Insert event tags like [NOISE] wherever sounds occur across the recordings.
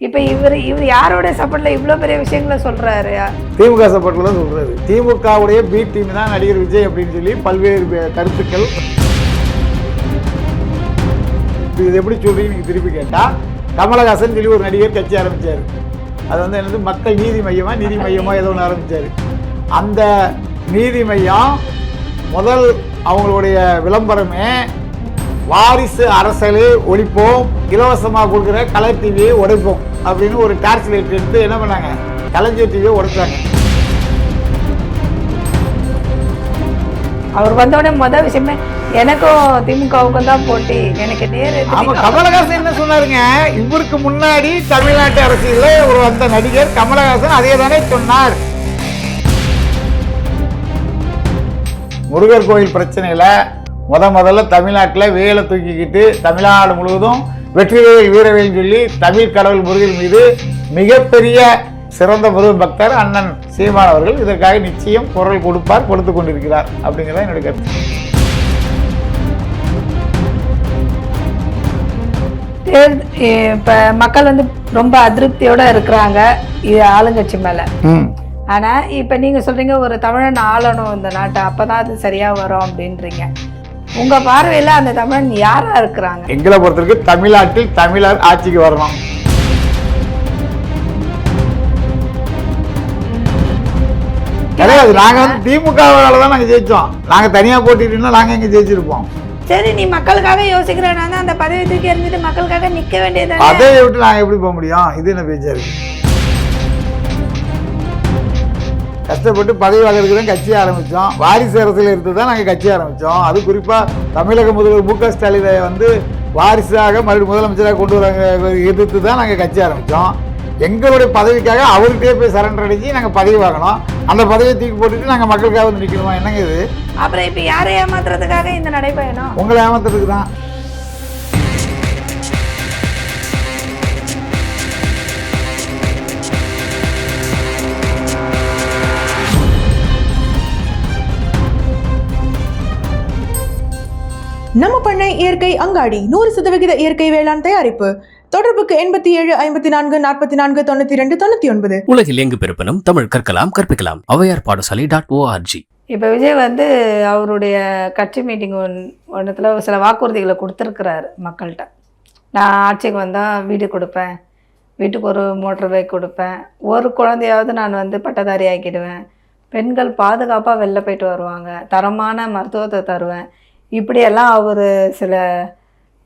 இப்போ இவர் இவர் யாரோட சப்போர்ட்ல இவ்வளோ பெரிய விஷயங்களை சொல்றாரு? திமுக சப்போர்ட்ல தான் சொல்கிறாரு திமுகவுடைய பி டீம் தான் நடிகர் விஜய் அப்படின்னு சொல்லி பல்வேறு கருத்துக்கள். இது எப்படி சொல்றீங்க திருப்பி கேட்டால் கமலஹாசன் சொல்லி ஒரு நடிகர் கட்சி ஆரம்பிச்சார். அது வந்து என்னது? மக்கள் நீதி மையமா நீதி மையமா ஏதோ ஒன்று ஆரம்பிச்சாரு. அந்த நீதி மையம் முதல் அவங்களுடைய விளம்பரமே வாரிசு அரசலை ஒழிப்போம் இலவசமாக கொடுக்குற கலர் டிவியை உடைப்போம் அப்படின்னு ஒரு டார்ச் லைட் எடுத்து என்ன பண்ணாங்க? கலைஞர் டிவியை உடைச்சாங்க. அவர் வந்தோடனே முத விஷயமே எனக்கும் திமுகவுக்கும் தான் போட்டி. எனக்கு நேரு ஆமா கமலஹாசன் என்ன சொன்னாருங்க? இவருக்கு முன்னாடி தமிழ்நாட்டு அரசியலில் ஒரு வந்த நடிகர் கமலஹாசன் அதே தானே சொன்னார். முருகர் கோயில் பிரச்சனையில முத முதல்ல தமிழ்நாட்டில் வேலை தூக்கிக்கிட்டு தமிழ்நாடு முழுவதும் வெற்றிவேல் வீரவேல் சொல்லி தமிழ் கடவுள் முருகன் மீது மிகப்பெரிய சிறந்த முருகன் பக்தர் அண்ணன் சீமான் அவர்கள் இதற்காக நிச்சயம் குரல் கொடுப்பார் கொடுத்து கொண்டிருக்கிறார் அப்படிங்கிறத என்னுடைய கருத்து. தேர் இப்ப மக்கள் வந்து ரொம்ப அதிருப்தியோட இருக்கிறாங்க இது ஆளுங்கட்சி மேல. ம். ஆனா இப்ப நீங்க சொல்றீங்க ஒரு தமிழன் ஆளணும் இந்த நாட்டை அப்பதான் அது சரியா வரும் அப்படின்றீங்க. உங்க பார்வையில அந்த தமிழன் யாரா இருக்கிறாங்க? எங்களை பொறுத்தவரைக்கும் தமிழ்நாட்டில் தமிழர் ஆட்சிக்கு வரணும். கிடையாது நாங்க வந்து திமுகவால தான் நாங்க ஜெயிச்சோம். நாங்க தனியா போட்டிட்டோம்னா நாங்க எங்க ஜெயிச்சிருப்போம். சரி நீ மக்களுக்காக யோசிக்கிறேன்னா அந்த பதவி தூக்கி எறிஞ்சிட்டு மக்களுக்காக நிக்க வேண்டியது அதை விட்டு நாங்க எப்படி போக முடியும்? இது என்ன பேச்சா இருக்கு? கஷ்டப்பட்டு பதவி வாங்குறதுக்கு தான் கட்சி ஆரம்பித்தோம் வாரிசு அரசியல் இருந்து தான் நாங்கள் கட்சி ஆரம்பித்தோம் அது குறிப்பாக தமிழக முதல்வர் மு க ஸ்டாலினை வந்து வாரிசாக மறுபடியும் முதலமைச்சராக கொண்டு வராங்க எதிர்த்து தான் நாங்கள் கட்சி ஆரம்பித்தோம் எங்களுடைய பதவிக்காக அவர்கிட்டயே போய் சரண்டர் அடிச்சு நாங்கள் பதவி வாங்கினோம். அந்த பதவியை தூக்கி போட்டுட்டு நாங்கள் மக்களுக்காக வந்து நிற்கணுமா என்னங்க இது? அப்புறம் இப்ப யாரை ஏமாத்துறதுக்காக இந்த நடைபயணம்? உங்களை ஏமாத்துறதுக்கு தான். நம்ம பண்ணை இயற்கை அங்காடி நூறு சதவிகித இயற்கை வேளாண் தயாரிப்பு. தொடர்புக்கு எண்பத்தி ஏழு ஐம்பத்தி நான்கு நாற்பத்தி நான்கு தொண்ணூத்தி ரெண்டு தொண்ணூத்தி ஒன்பது. உலகில் எங்கு பிறப்பினும் தமிழ் கற்கலாம் கற்பிக்கலாம். ஔவையார் பாடசாலை டாட் ஓஆர்ஜி இப்போ விஜய் வந்து அவருடைய கட்சி மீட்டிங் ஒன் ஒன்றத்தில் சில வாக்குறுதிகளை கொடுத்துருக்கிறாரு மக்கள்கிட்ட. நான் ஆட்சிக்கு வந்தால் வீடு கொடுப்பேன் வீட்டுக்கு ஒரு மோட்டர் பைக் கொடுப்பேன் ஒரு குழந்தையாவது நான் வந்து பட்டதாரி ஆக்கிடுவேன் பெண்கள் பாதுகாப்பாக வெளில போயிட்டு வருவாங்க தரமான மருத்துவத்தை தருவேன். இப்படியெல்லாம் அவர் சில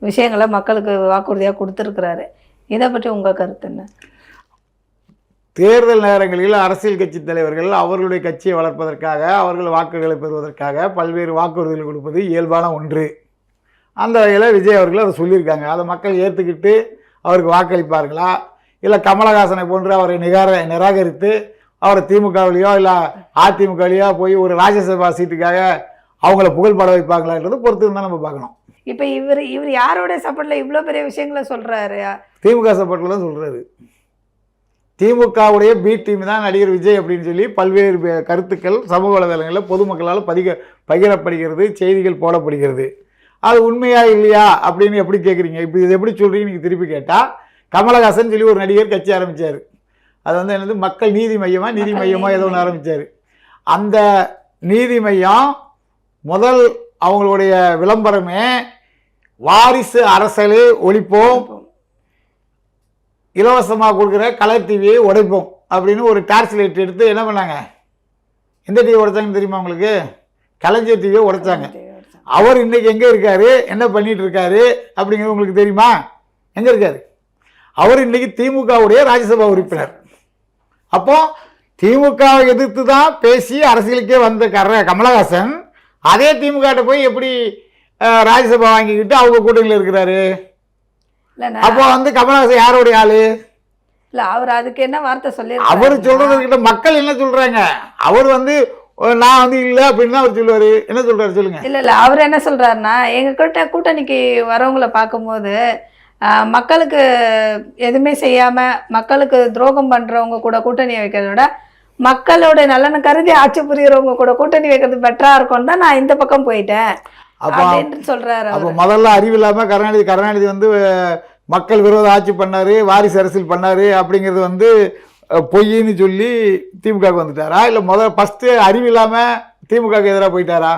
விஷயங்களை மக்களுக்கு வாக்குறுதியாக கொடுத்துருக்குறாரு. இதை பற்றி உங்கள் கருத்து என்ன? தேர்தல் நேரங்களில் அரசியல் கட்சி தலைவர்கள் அவர்களுடைய கட்சியை வளர்ப்பதற்காக அவர்கள் வாக்குகளை பெறுவதற்காக பல்வேறு வாக்குறுதிகள் கொடுப்பது இயல்பான ஒன்று. அந்த வகையில் விஜய் அவர்கள் அதை சொல்லியிருக்காங்க. அதை மக்கள் ஏற்றுக்கிட்டு அவருக்கு வாக்களிப்பார்களா? இல்லை கமலஹாசனை போன்று அவரை நிகார நிராகரித்து அவரை திமுகவிலையோ இல்லை அதிமுகவிலையோ போய் ஒரு ராஜ்யசபா சீட்டுக்காக அவங்கள புகழ் பாட வைப்பாங்களான்றது பொறுத்து தான் நம்ம பார்க்கணும். இப்போ இவர் இவர் யாரோட சப்போர்ட்டில் இவ்வளோ பெரிய விஷயங்களை சொல்கிறாரு திமுக சப்போர்ட்டில் தான் சொல்கிறாரு திமுகவுடைய பி டீம் தான் நடிகர் விஜய் அப்படின்னு சொல்லி பல்வேறு கருத்துக்கள் சமூக வலைதளங்களில் பொதுமக்களால் பதிக பகிரப்படுகிறது செய்திகள் போடப்படுகிறது. அது உண்மையா இல்லையா அப்படின்னு எப்படி கேட்குறீங்க இப்போ இது எப்படி சொல்கிறீங்க நீங்கள் திருப்பி கேட்டால் கமலஹாசன் சொல்லி ஒரு நடிகர் கட்சி ஆரம்பித்தார் அது வந்து என்னது? மக்கள் நீதி மையமா நீதி மக்கள் மையமா நீதி ஏதோ ஒன்று. ஆரம்பித்தார் அந்த நீதி மையம் முதல் அவங்களுடைய விளம்பரமே வாரிசு அரசலை ஒழிப்போம். இலவசமாக கொடுக்குற கலர் டிவியை உடைப்போம் அப்படின்னு ஒரு டார்ச் லைட் எடுத்து என்ன பண்ணாங்க? எந்த டிவி உடைச்சாங்கன்னு தெரியுமா உங்களுக்கு? கலைஞர் டிவியை உடைச்சாங்க அவர் இன்னைக்கு எங்கே இருக்காரு? என்ன பண்ணிட்டு இருக்காரு? அப்படிங்கிறது உங்களுக்கு தெரியுமா? எங்கே இருக்காரு? அவர் இன்னைக்கு திமுகவுடைய ராஜ்யசபா உறுப்பினர். அப்போ திமுகவை எதிர்த்து தான் பேசி அரசியலுக்கே வந்த கர கமலஹாசன் அதே திமுக போய் எப்படி ராஜ்யசபா வாங்கிக்கிட்டு அவங்க கூட்டணியில் இருக்கிறாரு? இல்லை அப்போ வந்து கமலஹாசன் யாருடைய ஆளு? இல்ல அவர் அதுக்கு என்ன வார்த்தை சொல்லி அவர் சொல்றதுக்கிட்ட மக்கள் என்ன சொல்றாங்க? அவர் வந்து "ஓ, நான் வந்து இல்லை அப்படின்னு அவர் சொல்லுவாரு. என்ன சொல்றாரு சொல்லுங்க. இல்ல இல்ல அவர் என்ன சொல்றாருன்னா எங்க கிட்ட கூட்டணிக்கு வரவங்கள பார்க்கும்போது மக்களுக்கு எதுவுமே செய்யாம மக்களுக்கு துரோகம் பண்றவங்க கூட கூட்டணி வைக்கிறத விட மக்களோட நலனை கருதி ஆட்சி புரியறவங்க கூட கூட்டணி வைக்கிறது பெட்டரா இருக்கும்னு தான் நான் இந்த பக்கம் போயிட்டேன் அப்போ அப்படின்னு சொல்றாரு அப்போ முதல்ல அறிவு இல்லாம கருணாநிதி கருணாநிதி வந்து மக்கள் விரோத ஆட்சி பண்ணாரு வாரிசு அரசியல் பண்ணாரு அப்படிங்கிறது வந்து பொய்ன்னு சொல்லி திமுகவுக்கு வந்துட்டாரா? இல்லை முதல் ஃபஸ்ட்டு அறிவு இல்லாமல் திமுகவுக்கு எதிராக போயிட்டாரா?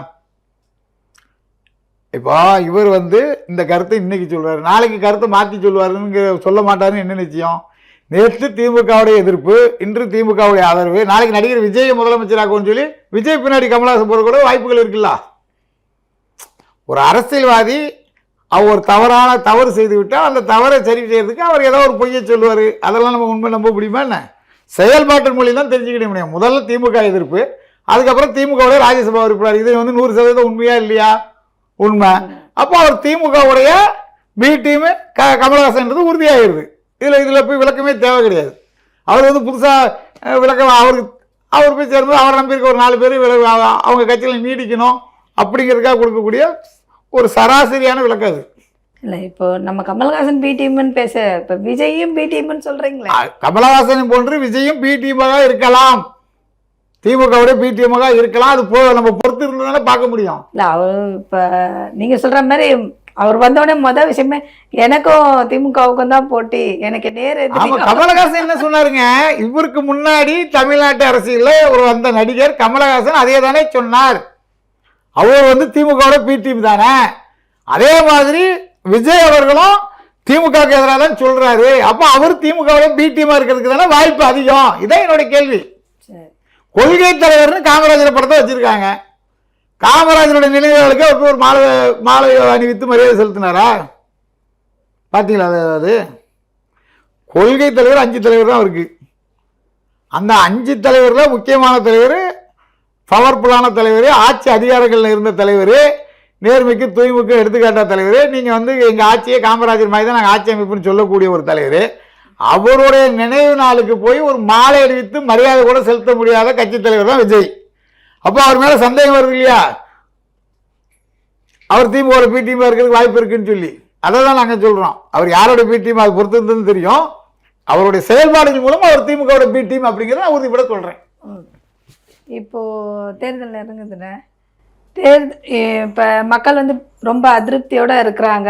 இப்போ இவர் வந்து இந்த கருத்தை இன்னைக்கு சொல்றாரு. நாளைக்கு கருத்தை மாற்றி சொல்லுவாருன்னு சொல்ல மாட்டாருன்னு என்ன நிச்சயம்? நேற்று திமுகவுடைய எதிர்ப்பு இன்று திமுகவுடைய ஆதரவு. நாளைக்கு நடிகர் விஜயை முதலமைச்சராகும்னு சொல்லி விஜய் பின்னாடி கமலஹாசன் போகிற கூட வாய்ப்புகள் இருக்குல்ல? ஒரு அரசியல்வாதி அவர் ஒரு தவறான தவறு செய்து விட்டால் அந்த தவறை சரி செய்யறதுக்கு அவர் ஏதோ ஒரு பொய்யை சொல்லுவார். அதெல்லாம் நம்ம உண்மை நம்ப முடியுமா என்ன? செயல்பாட்டின் மொழி தான் தெரிஞ்சுக்கிட முடியும். முதல்ல திமுக எதிர்ப்பு அதுக்கப்புறம் திமுகவுடைய ராஜ்யசபா உறுப்பினர். இது வந்து நூறு சதவீதம் உண்மையா இல்லையா? உண்மை. அப்போ அவர் திமுகவுடைய பி டீமு க கமலஹாசன்ன்றது உறுதியாகிடுது இதில் இதில் போய் விளக்கமே தேவை கிடையாது. அவர் வந்து புதுசாக விளக்கம் அவருக்கு அவர் போய் சேரும்போது அவரை நம்பியிருக்க ஒரு நாலு பேர் அவங்க கட்சியில் நீடிக்கணும் அப்படிங்கிறதுக்காக கொடுக்கக்கூடிய ஒரு சராசரியான விளக்கம் அது. இல்லை இப்போ நம்ம கமல்ஹாசன் பி டீம்னு பேச இப்போ விஜயும் பி டீம்னு சொல்றீங்களே? அ- கமலஹாசன் போன்று விஜயும் பி டீமாக இருக்கலாம். திமுகவுடைய பி டீமாக இருக்கலாம். அது போ நம்ம பொறுத்து இருந்ததானே பார்க்க முடியும். இல்லை அவர் இப்போ நீங்கள் சொல்கிற மாதிரி அவர் வந்தோடனே மொதல் விஷயமே எனக்கும் திமுகவுக்கும் தான் போட்டி. எனக்கு நேர் கமலஹாசன் என்ன சொன்னாருங்க? இவருக்கு முன்னாடி தமிழ்நாட்டு அரசியல்ல ஒரு வந்த நடிகர் கமலஹாசன் அதே தானே சொன்னார். அவர் வந்து திமுகவோட பி டீம் தானே. அதே மாதிரி விஜய் அவர்களும் திமுகவுக்கு எதிராக தான் சொல்றாரு. அப்போ அவர் திமுகவோட பி டீமா இருக்கிறதுக்கு தானே வாய்ப்பு அதிகம்? இதான் என்னுடைய கேள்வி. கொள்கை தலைவர்னு காமராஜர் படத்தை வச்சிருக்காங்க. காமராஜருடைய நினைவுகளுக்கு அவர் ஒரு மாலை மாலை அணிவித்து மரியாதை செலுத்தினாரா? பார்த்தீங்களா அது கொள்கை தலைவர் அஞ்சு தலைவர் தான் இருக்கு அந்த அஞ்சு தலைவரில் முக்கியமான தலைவர் பவர்ஃபுல்லான தலைவர் ஆட்சி அதிகாரங்களில் இருந்த தலைவர் நேர்மைக்கு தூய்மைக்கு எடுத்துக்காட்ட தலைவர் நீங்கள் வந்து எங்கள் ஆட்சியை காமராஜர் மாதிரி தான் நாங்கள் ஆட்சி அமைப்புன்னு சொல்லக்கூடிய ஒரு தலைவர். அவருடைய நினைவு நாளுக்கு போய் ஒரு மாலை அணிவித்து மரியாதை கூட செலுத்த முடியாத கட்சித் தலைவர் தான் விஜய். அப்போ அவர் மேலே சந்தேகம் வருது இல்லையா? அவர் திமுக பி டீமாக இருக்கிறதுக்கு வாய்ப்பு இருக்குன்னு சொல்லி. அதை தான் நாங்கள் சொல்கிறோம் அவர் யாரோட பி டீம் அது பொறுத்து இருந்ததுன்னு தெரியும். அவருடைய செயல்பாடுகள் மூலம் அவர் திமுகவோட பி டீம் அப்படிங்கிறத உறுதிப்பட சொல்கிறேன் இப்போ தேர்தல் நெருங்குதுண்ணே தேர்தல் இப்போ மக்கள் வந்து ரொம்ப அதிருப்தியோட இருக்கிறாங்க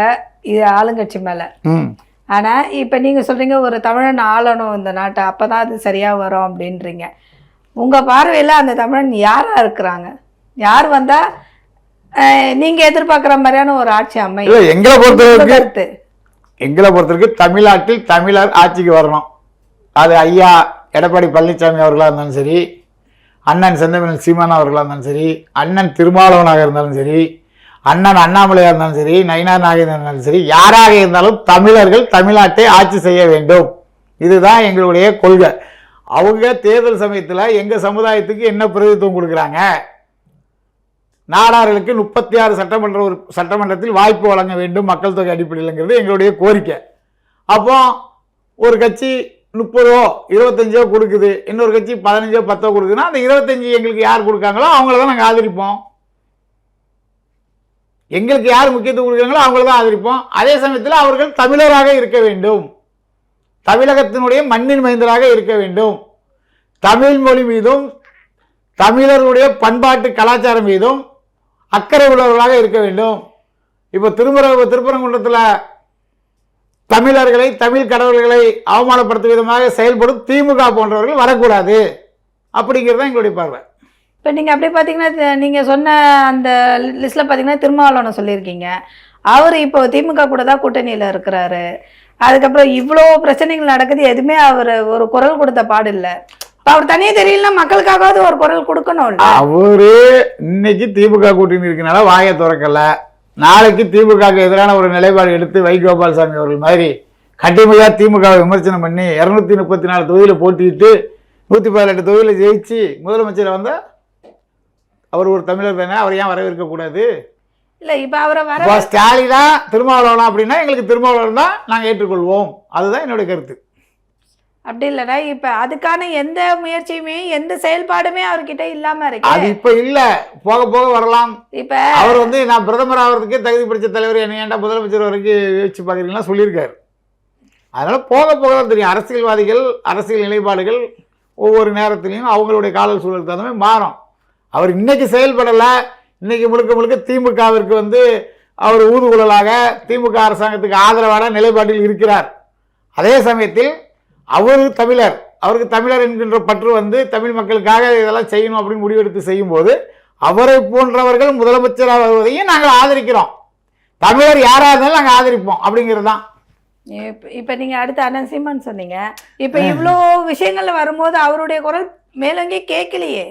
இது ஆளுங்கட்சி மேலே. ஆனால் இப்போ நீங்கள் சொல்கிறீங்க ஒரு தமிழன் ஆளணும் இந்த நாட்டை அப்போ தான் அது சரியாக வரும் அப்படின்றீங்க. உங்கள் பார்வையில் அந்த தமிழன் யாராக இருக்கிறாங்க? யார் வந்தால் நீங்கள் எதிர்பார்க்குற மாதிரியான ஒரு ஆட்சி அமையும் எங்களை பொறுத்தவரைக்கும் எங்களை பொறுத்தவரைக்கும் தமிழ்நாட்டில் தமிழர் ஆட்சிக்கு வரணும். அது ஐயா எடப்பாடி பழனிசாமி அவர்களாக இருந்தாலும் சரி அண்ணன் செந்தமிழன் சீமான் அவர்களாக இருந்தாலும் சரி அண்ணன் திருமாவளவனாக இருந்தாலும் சரி அண்ணன் அண்ணாமலையாக இருந்தாலும் சரி நயினார் நாகேந்திரன் இருந்தாலும் சரி யாராக இருந்தாலும் தமிழர்கள் தமிழ்நாட்டை ஆட்சி செய்ய வேண்டும். இதுதான் எங்களுடைய கொள்கை. அவங்க தேர்தல் சமயத்தில் எங்கள் சமுதாயத்துக்கு என்ன பிரதித்துவம் கொடுக்குறாங்க? நாடார்களுக்கு முப்பத்தி ஆறு சட்டமன்ற ஒரு சட்டமன்றத்தில் வாய்ப்பு வழங்க வேண்டும் மக்கள் தொகை அடிப்படையில்ங்கிறது எங்களுடைய கோரிக்கை. அப்போ ஒரு கட்சி முப்பதோ இருபத்தஞ்சோ கொடுக்குது இன்னொரு கட்சி பதினஞ்சோ பத்தோ கொடுக்குதுன்னா அந்த இருபத்தஞ்சி எங்களுக்கு யார் கொடுக்காங்களோ அவங்கள தான் நாங்கள் ஆதரிப்போம். எங்களுக்கு யார் முக்கியத்துவம் கொடுக்குறாங்களோ அவங்கள தான் ஆதரிப்போம். அதே சமயத்தில் அவர்கள் தமிழராக இருக்க வேண்டும். தமிழகத்தினுடைய மண்ணின் மைந்தராக இருக்க வேண்டும். தமிழ் மொழி மீதும் தமிழர்களுடைய பண்பாட்டு கலாச்சாரம் மீதும் அக்கறை உள்ளவர்களாக இருக்க வேண்டும். இப்போ திருமுறை திருப்பரங்குன்றத்தில் தமிழர்களை தமிழ் கடவுள்களை அவமானப்படுத்தும் விதமாக செயல்படும் திமுக போன்றவர்கள் வரக்கூடாது. அப்படிங்கிறது தான் எங்களுடைய பார்வை. இப்போ நீங்கள் அப்படியே பார்த்தீங்கன்னா நீங்கள் சொன்ன அந்த லிஸ்ட்டில் பார்த்தீங்கன்னா திருமாவளவனை சொல்லியிருக்கீங்க. அவர் இப்போ திமுக கூட தான் கூட்டணியில் இருக்கிறாரு. அதுக்கப்புறம் இவ்வளோ பிரச்சனைகள் நடக்குது எதுவுமே அவர் ஒரு குரல் கொடுத்த பாடு இல்லை இப்போ அவர் தனியே தெரியலன்னா மக்களுக்காகவாவது ஒரு குரல் கொடுக்கணும் அவரு இன்னைக்கு திமுக கூட்டணி இருக்கனால வாயை திறக்கல. நாளைக்கு திமுகவுக்கு எதிரான ஒரு நிலைப்பாடு எடுத்து வைகோபால்சாமி அவர்கள் மாதிரி கடுமையாக திமுகவை விமர்சனம் பண்ணி இரநூத்தி முப்பத்தி நாலு தொகுதியில் போட்டிட்டு நூற்றி பதினெட்டு தொகுதியில் ஜெயிச்சு முதலமைச்சர் வந்தால் அவர் ஒரு தமிழர் தானே அவர் ஏன் வரவேற்கக்கூடாது? இல்லை இப்போ அவரை வர ஸ்டாலினா திருமாவளவனா அப்படின்னா எங்களுக்கு திருமாவளவன் தான் நாங்கள் ஏற்றுக்கொள்வோம். அதுதான் என்னுடைய கருத்து. அப்படி இல்லைனா இப்போ அதுக்கான எந்த முயற்சியுமே எந்த செயல்பாடுமே அவர்கிட்ட இல்லாமல் அது இருக்கு இப்போ இல்லை. போக போக வரலாம். இப்போ அவர் வந்து நான் பிரதமர் ஆகிறதுக்கே தகுதி படித்த தலைவர் என்ன ஏன்டா முதலமைச்சர் வரைக்கும் யோசிச்சு பார்க்குறீங்களா சொல்லியிருக்காரு. அதனால் போக போக தான் தெரியும். அரசியல்வாதிகள் அரசியல் நிலைப்பாடுகள் ஒவ்வொரு நேரத்திலையும் அவங்களுடைய கால சூழலுக்கு தகுந்த மாதிரி மாறும். அவர் இன்னைக்கு செயல்படலை இன்னைக்கு முழுக்க முழுக்க திமுகவிற்கு வந்து அவர் ஊதுகுழலாக திமுக அரசாங்கத்துக்கு ஆதரவான நிலைப்பாட்டில் இருக்கிறார். அதே சமயத்தில் அவர் தமிழர் அவருக்கு தமிழர் என்கின்ற பற்று வந்து தமிழ் மக்களுக்காக இதெல்லாம் செய்யணும் அப்படின்னு முடிவெடுத்து செய்யும்போது அவரை போன்றவர்கள் முதலமைச்சராக வருவதையும் நாங்கள் ஆதரிக்கிறோம். தமிழர் யாராக இருந்தாலும் நாங்கள் ஆதரிப்போம் அப்படிங்கிறது தான் இப்ப- இப்ப நீங்க அடுத்து அண்ணன் சீமான் சொன்னீங்க. இப்ப இவ்ளோ விஷயங்கள்ல வரும்போது அவருடைய குரல் மேலோங்கி கேட்கலையே.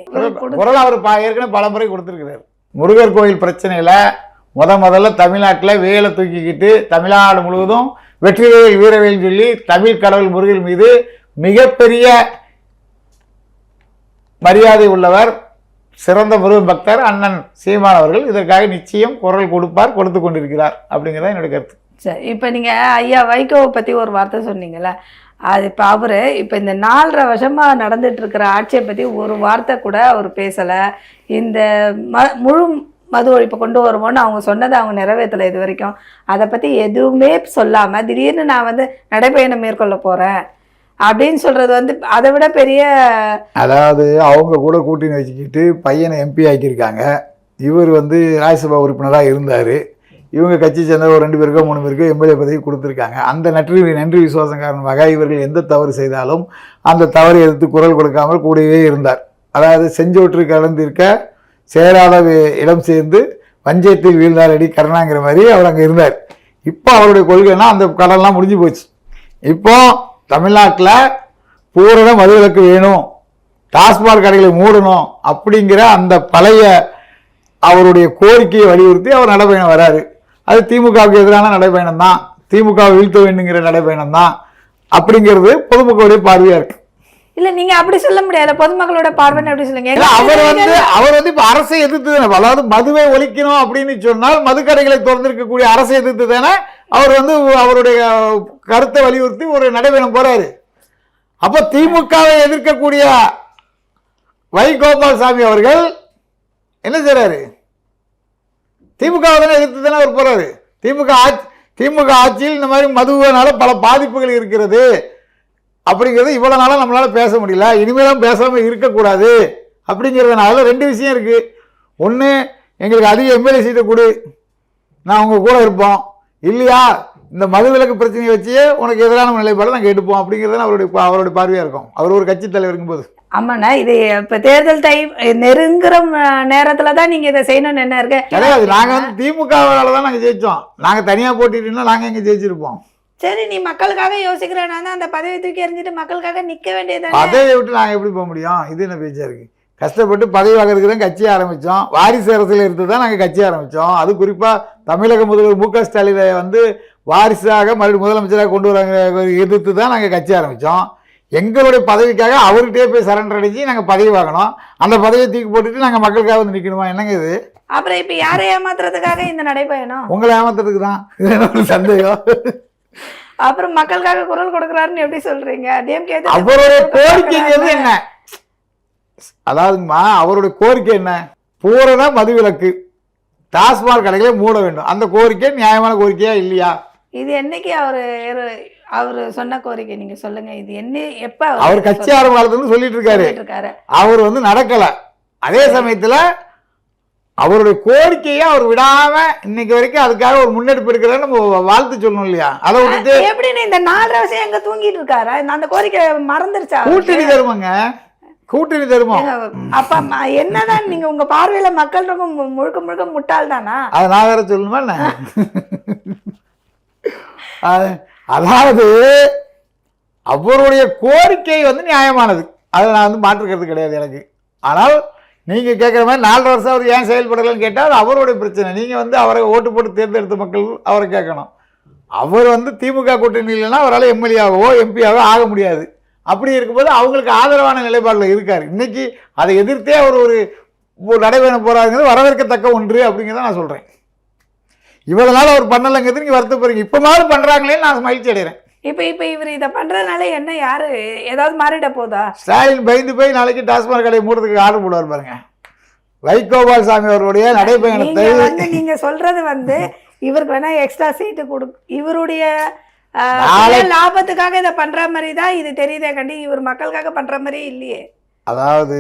குரல் அவர் ஏற்கனவே பல முறை கொடுத்துருக்கிறார். முருகர் கோயில் பிரச்சனையில் முத முதல்ல தமிழ்நாட்டில் வேலை தூக்கிக்கிட்டு தமிழ்நாடு முழுவதும் வெற்றிவேல் வீரவேல் சொல்லி தமிழ் கடவுள் முருகன் மீது மிகப்பெரிய மரியாதை உள்ளவர் சிறந்த முருகன் பக்தர் அண்ணன் சீமான் அவர்கள். இதற்காக நிச்சயம் குரல் கொடுப்பார் கொடுத்து கொண்டிருக்கிறார் அப்படிங்கிறத என்னோட கருத்து. சரி இப்போ நீங்கள் ஐயா வைகோவை பற்றி ஒரு வார்த்தை சொன்னீங்களே அது இப்போ அவர் இப்போ இந்த நாலரை வருஷமாக நடந்துகிட்ருக்கிற ஆட்சியை பற்றி ஒரு வார்த்தை கூட அவர் பேசலை. இந்த ம முழு மது ஒழிப்பை கொண்டு வருவோம்னு அவங்க சொன்னதை அவங்க நிறைவேற்றலை இது வரைக்கும். அதை பற்றி எதுவுமே சொல்லாமல் திடீர்னு நான் வந்து நடைப்பயணம் மேற்கொள்ள போகிறேன் அப்படின்னு சொல்கிறது வந்து அதை விட பெரிய அதாவது அவங்க கூட கூட்டணி வச்சுக்கிட்டு பையனை எம்பி ஆக்கியிருக்காங்க. இவர் வந்து ராஜ்யசபா உறுப்பினராக இருந்தார். இவங்க கட்சி சேர்ந்த ஒரு ரெண்டு பேருக்கோ மூணு பேருக்கோ எம்எல்ஏ பதவி கொடுத்துருக்காங்க. அந்த நன்றி நன்றி விசுவாசம் காரணமாக இவர்கள் எந்த தவறு செய்தாலும் அந்த தவறை எதிர்த்து குரல் கொடுக்காமல் கூடவே இருந்தார். அதாவது செஞ்சோற்று கலந்திருக்க சேராத இடம் சேர்ந்து பஞ்சத்தில் வீழ்ந்தார் அடி கருணாங்கிற மாதிரி அவர் அங்கே இருந்தார். இப்போ அவருடைய கொள்கைனா அந்த கடல்லாம் முடிஞ்சு போச்சு. இப்போ தமிழ்நாட்டில் பூரண மதுவிலக்கு வேணும் டாஸ்மாக் கடைகளை மூடணும் அப்படிங்கிற அந்த பழைய அவருடைய கோரிக்கையை வலியுறுத்தி அவர் நடைபயணம் வராரு. அது திமுகவுக்கு எதிரான நடைபயணம் தான் திமுக வீழ்த்த வேண்டுங்கிற நடைபயணம் தான் அப்படிங்கிறது பொதுமக்களுடைய பார்வையா இருக்கு. இல்ல நீங்க அப்படி சொல்ல முடியாது. பொதுமக்களோட பார்வைன்னு அப்படி சொல்லுங்க? அவர் வந்து அவர் வந்து இப்ப அரசை எதிர்த்து அதாவது மதுவை ஒழிக்கணும் அப்படின்னு சொன்னால் மதுக்கடைகளை திறந்திருக்கக்கூடிய அரசை எதிர்த்து தானே அவர் வந்து அவருடைய கருத்தை வலியுறுத்தி ஒரு நடைபயணம் போறாரு. அப்ப திமுகவை எதிர்க்கக்கூடிய வை கோபால்சாமி அவர்கள் என்ன செய்றாரு? திமுக தானே எதிர்த்து தானே அவர் போகிறாரு திமுக ஆட்சி திமுக ஆட்சியில் இந்த மாதிரி மதுவனால பல பாதிப்புகள் இருக்கிறது. அப்படிங்கிறது இவ்வளோ நாளாக நம்மளால் பேச முடியல. இனிமேலும் பேசாமல் இருக்கக்கூடாது. அப்படிங்கிறதுனால ரெண்டு விஷயம் இருக்குது ஒன்று எங்களுக்கு அதிக எம்எல்ஏ சீட்டை கொடு. நான் உங்கள் கூட இருப்போம். இல்லையா? இந்த மதுவிலக்கு பிரச்சனையை வச்சே உனக்கு எதிரான நிலைப்பாடு நாங்கள் எடுப்போம் அப்படிங்கிறது அவருடைய அவருடைய பார்வையாக இருக்கும். அவர் ஒரு கட்சி தலைவர் இருக்கும்போது. ஆமாண்ணா இது இப்ப தேர்தல் டைம் நெருங்குற நேரத்துல தான் நீங்க இதை செய்யணும்னு என்ன இருக்கு? கிடையாது நாங்கள் வந்து திமுகவால தான் நாங்கள் ஜெயித்தோம் நாங்கள் தனியாக போட்டிட்டோம்னா நாங்கள் எங்கே ஜெயிச்சிருப்போம். சரி நீ மக்களுக்காக யோசிக்கிறேன்னா தான் அந்த பதவியை தூக்கி எறிஞ்சிட்டு மக்களுக்காக நிக்க வேண்டியது பதவியை விட்டு நாங்கள் எப்படி போக முடியும்? இது என்ன பேச்சா இருக்கு? கஷ்டப்பட்டு பதவி வாங்குறதுக்கு தான் கட்சி ஆரம்பித்தோம் வாரிசு அரசியல் இருந்து தான் நாங்கள் கட்சி ஆரம்பித்தோம் அது குறிப்பாக தமிழக முதல்வர் மு க ஸ்டாலினை வந்து வாரிசாக மறுபடியும் முதலமைச்சராக கொண்டு வராங்க எதிர்த்து தான் நாங்கள் கட்சி ஆரம்பித்தோம் எங்களுடைய பதவிக்காக அவர்கிட்டயே போய் சரண்டர் அடிச்சு நாங்கள் பதவி வாங்கினோம். அந்த பதவியை தூக்கி போட்டுட்டு நாங்கள் மக்களுக்காக வந்து நிற்கணுமா? என்னங்க இது? அப்புறம் இப்ப யாரை ஏமாத்துறதுக்காக இந்த நடைபயணம்? உங்களை ஏமாத்துறதுக்கு தான். இது சந்தேகம்? அப்புறம் மக்களுக்காக குரல் கொடுக்குறாருன்னு எப்படி சொல்றீங்க? அவருடைய கோரிக்கைங்கிறது என்ன? அதாவதுங்கம்மா அவருடைய கோரிக்கை என்ன? பூரண மதுவிலக்கு. டாஸ்மாக் கடைகளை மூட வேண்டும். அந்த கோரிக்கை நியாயமான கோரிக்கையா இல்லையா? இது என்னைக்கு அவரு அவரு சொன்ன கோரிக்கை நீங்க சொல்லுங்க. இது என்ன எப்ப அவர் கட்சி ஆரம்ப சொல்லிட்டு இருக்காரு அவர் வந்து நடக்கல. அதே சமயத்துல அவருடைய கோரிக்கையை அவர் விடாம இன்னைக்கு வரைக்கும் அதுக்காக ஒரு முன்னெடுப்பு எடுக்கிறத நம்ம வாழ்த்து சொல்லணும் இல்லையா? அதை விட்டுட்டு எப்படின்னு இந்த நாலரை வருஷம் எங்க தூங்கிட்டு இருக்காரா? அந்த கோரிக்கை மறந்துருச்சா? கூட்டணி தருமங்க. கூட்டணி தருமம். அப்ப என்னதான் நீங்க உங்க பார்வையில மக்கள் ரொம்ப முழுக்க முழுக்க முட்டாள் தானா அதை நான் வேற சொல்லணுமா அதாவது அவருடைய கோரிக்கை வந்து நியாயமானது. அதை நான் வந்து மாற்றுக்கிறது கிடையாது எனக்கு. ஆனால் நீங்கள் கேட்குற மாதிரி நாலு வருஷம் அவர் ஏன் செயல்படலைன்னு கேட்டால் அது அவருடைய பிரச்சனை. நீங்கள் வந்து அவரை ஓட்டு போட்டு தேர்ந்தெடுத்த மக்கள் அவரை கேட்கணும். அவர் வந்து திமுக கூட்டணி இல்லைன்னா அவரால் எம்எல்ஏவோ எம்பியாவோ ஆக முடியாது. அப்படி இருக்கும்போது அவங்களுக்கு ஆதரவான நிலைப்பாடில் இருக்கார். இன்றைக்கி அதை எதிர்த்தே அவர் ஒரு ஒரு நடைபெற போகிறாங்கிறது வரவேற்கத்தக்க ஒன்று அப்படிங்கிறத நான் சொல்கிறேன் இவ்வளவு நாள் அவர் பண்ணலைங்கிறது நீங்கள் வருத்தப்படுறீங்க இப்போ மாதிரி பண்ணுறாங்களேன்னு நான் மகிழ்ச்சி அடைகிறேன் இப்ப இப்ப இவர் இத பண்றதுனால என்ன யாரு ஏதாவது மாறிட போதா? ஸ்டாலின் பயந்து போய் நாளைக்கு டாஸ்மாக் கடையை மூடுறதுக்கு ஆர்டர் போடுவார் பாருங்க. வைகோபால் சாமி அவருடைய நடைபயணத்தை வந்து நீங்க சொல்றது வந்து இவருக்கு வேணா எக்ஸ்ட்ரா சீட்டு கொடு இவருடைய லாபத்துக்காக இதை பண்ற மாதிரி தான் இது தெரியுதே கண்டி இவர் மக்களுக்காக பண்ற மாதிரி இல்லையே. அதாவது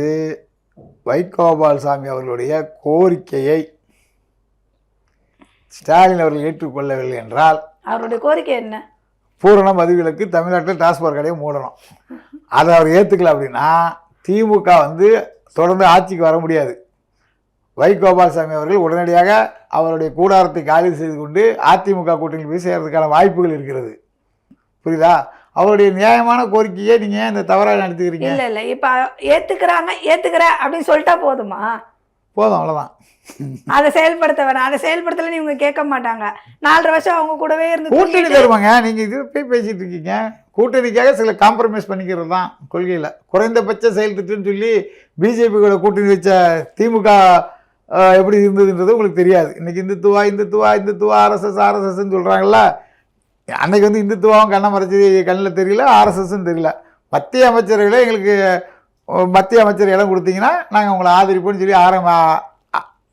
வைகோபால் சாமி அவர்களுடைய கோரிக்கையை ஸ்டாலின் அவர்கள் ஏற்றுக்கொள்ளவில்லை என்றால் அவருடைய கோரிக்கை என்ன? பூரண மதுவிலக்கு தமிழ்நாட்டில் டாஸ்மாக் கடையை மூடணும். அதை அவர் ஏற்றுக்கல அப்படின்னா திமுக வந்து தொடர்ந்து ஆட்சிக்கு வர முடியாது. வை கோபால்சாமி அவர்கள் உடனடியாக அவருடைய கூடாரத்தை காலி செய்து கொண்டு அதிமுக கூட்டணியில் போய் சேர்றதுக்கான வாய்ப்புகள் இருக்கிறது. புரியுதா? அவருடைய நியாயமான கோரிக்கையை நீங்கள் இந்த தவறாக நடத்துக்கிறீங்க? இல்ல இல்ல. இப்ப ஏத்துக்கிறாங்க ஏத்துக்கிற அப்படின்னு சொல்லிட்டா போதுமா? போதும் அவ்வளோதான் அதை செயல்படுத்த வேணாம் அதை செயல்படுத்தலன்னு இவங்க கேட்க மாட்டாங்க நாலரை வருஷம் அவங்க கூடவே இருந்து கூட்டணி தருவாங்க. நீங்கள் இது போய் பேசிட்டு இருக்கீங்க. கூட்டணிக்காக சில காம்ப்ரமைஸ் பண்ணிக்கிறது தான் கொள்கையில். குறைந்தபட்ச செயல் திட்டம்னு சொல்லி பிஜேபி கூட கூட்டணி வச்ச திமுக எப்படி இருந்ததுன்றது உங்களுக்கு தெரியாது. இன்னைக்கு இந்துத்துவா இந்துத்துவா இந்துத்துவா ஆர்எஸ்எஸ் ஆர்எஸ்எஸ்ன்னு சொல்கிறாங்கல்ல அன்னைக்கு வந்து இந்துத்துவாவும் கண்ணை மறைச்சி கண்ணில் தெரியல ஆர்எஸ்எஸ்ன்னு தெரியல. மத்திய அமைச்சர்களே எங்களுக்கு மத்திய அமைச்சர் இடம் கொடுத்தீங்கன்னா நாங்கள் உங்களை ஆதரிப்போம்னு சொல்லி ஆரம்ப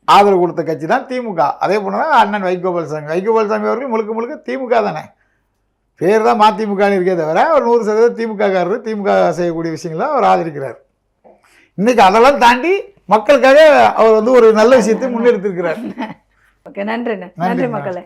ஆதரவு கொடுத்த கட்சி தான் திமுக. அதே போல தான் அண்ணன் வைகோபால்சாமி வைகோபால்சாமி அவர்கள் முழுக்க முழுக்க திமுக தானே. பேர் தான் மதிமுகன்னு இருக்கே தவிர அவர் நூறு சதவீதம் திமுககாரர் திமுக செய்யக்கூடிய விஷயங்களை அவர் ஆதரிக்கிறார். இன்னைக்கு அதெல்லாம் தாண்டி மக்களுக்காக அவர் வந்து ஒரு நல்ல விஷயத்தை முன்னெடுத்திருக்கிறார். [LAUGHS] ஓகே நன்றி, நன்றி மக்களே.